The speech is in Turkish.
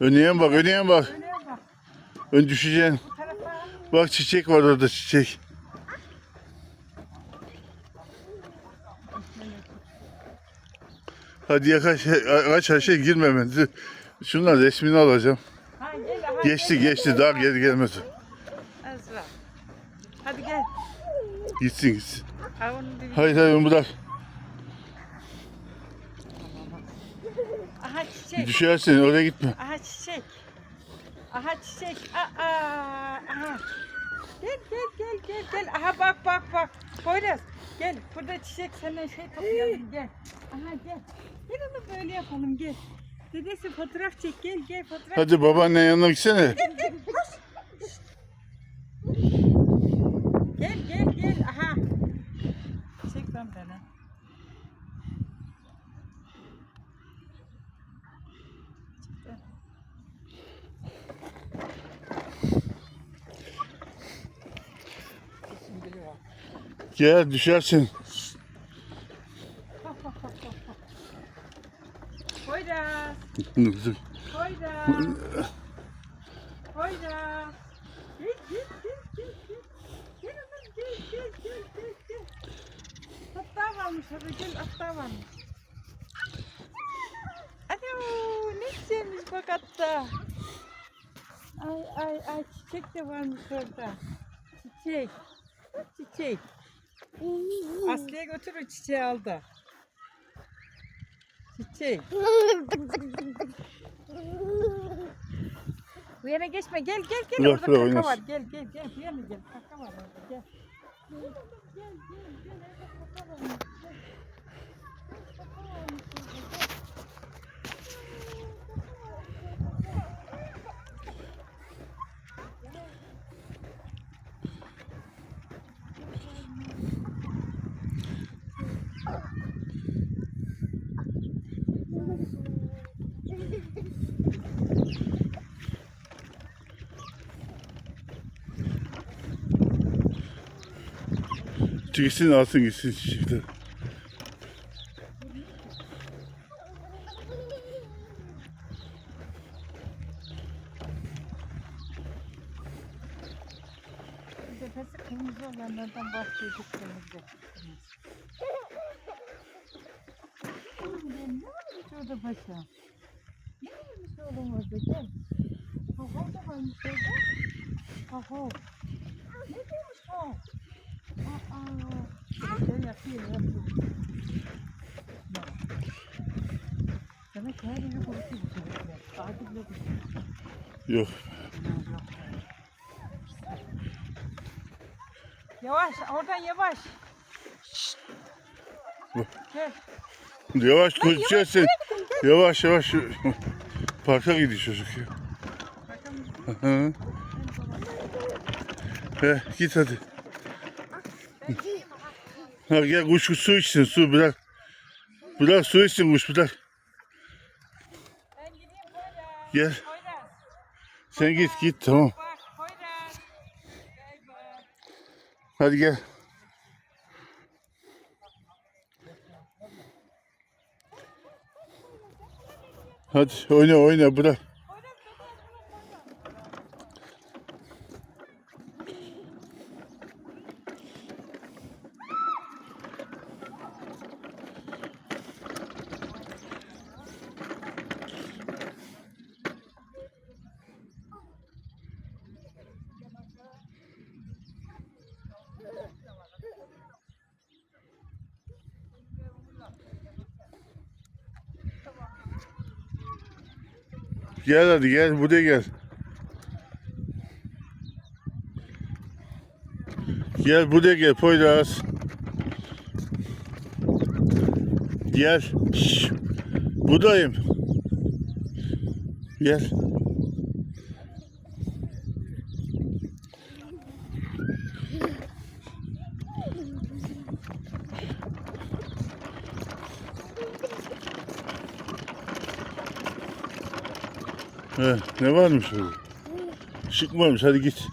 Önüne bak, önüne bak. Ön düşeceksin. Bak çiçek var orada çiçek. Hadi yakaş, aç her şey girmemen. Şunlar resmini alacağım. Ha gel. aha, Geçti gel. geçti daha geri gelmez. Hadi gel. Gitsin gitsin. Hayır hayır onu bırak. Aha çiçek. Düşersin oraya gitme. Aha çiçek. Aha çiçek. Aa, aha. Gel gel gel gel gel. Aha bak bak bak. Poyraz gel. Burada çiçek sana şey toplayalım gel. Aha gel. Gel onu böyle yapalım gel. Dedesi fotoğraf çek gel gel fotoğraf. Hadi babaannen yanına gitsene. Gel gel gel. Aha. Çek lan beni. Gel düşersin. Poyraz. Poyraz. Poyraz. Gel gel gel gel gel. Gel oğlum gel gel gel gel gel. Hatta varmış orada gel hatta varmış. Ana ne güzelmiş bak hatta. Ay ay ay çiçek de varmış orada. Çiçek. Çiçek. Aslı'ya götür o çiçeği al da. Çiçek. Bu yana geçme. Gel gel gel Bırak, orada kaka var. Gel gel gel. Bu yana gel. Kaka var orada. Gel. Gel gel gel gel orada kaka var. Gel. Gel, kaka varmış orada, gel. Gitsin alsın gitsin çiçekler. Tepesi kırmızı olanlardan bahsedip kırmızı. Ne olmuş orada paşa? Ne olmuş oğlum orada gel. Demiş o? Yok. Yavaş, oradan yavaş. Gel. Yavaş düşersin. Yavaş yavaş. Parka gidiyor çocuk ya. He, git hadi. Ha, gel kuş su içsin su bırak. Bırak su içsin kuş bırak. Gel sen git git tamam. Hadi gel. Hadi oyna oyna bırak. Gel hadi gel buraya gel. Gel buraya gel Poyraz. Gel. Şş. Buradayım. Gel. He, ne varmış orada? Çıkmamış hadi git.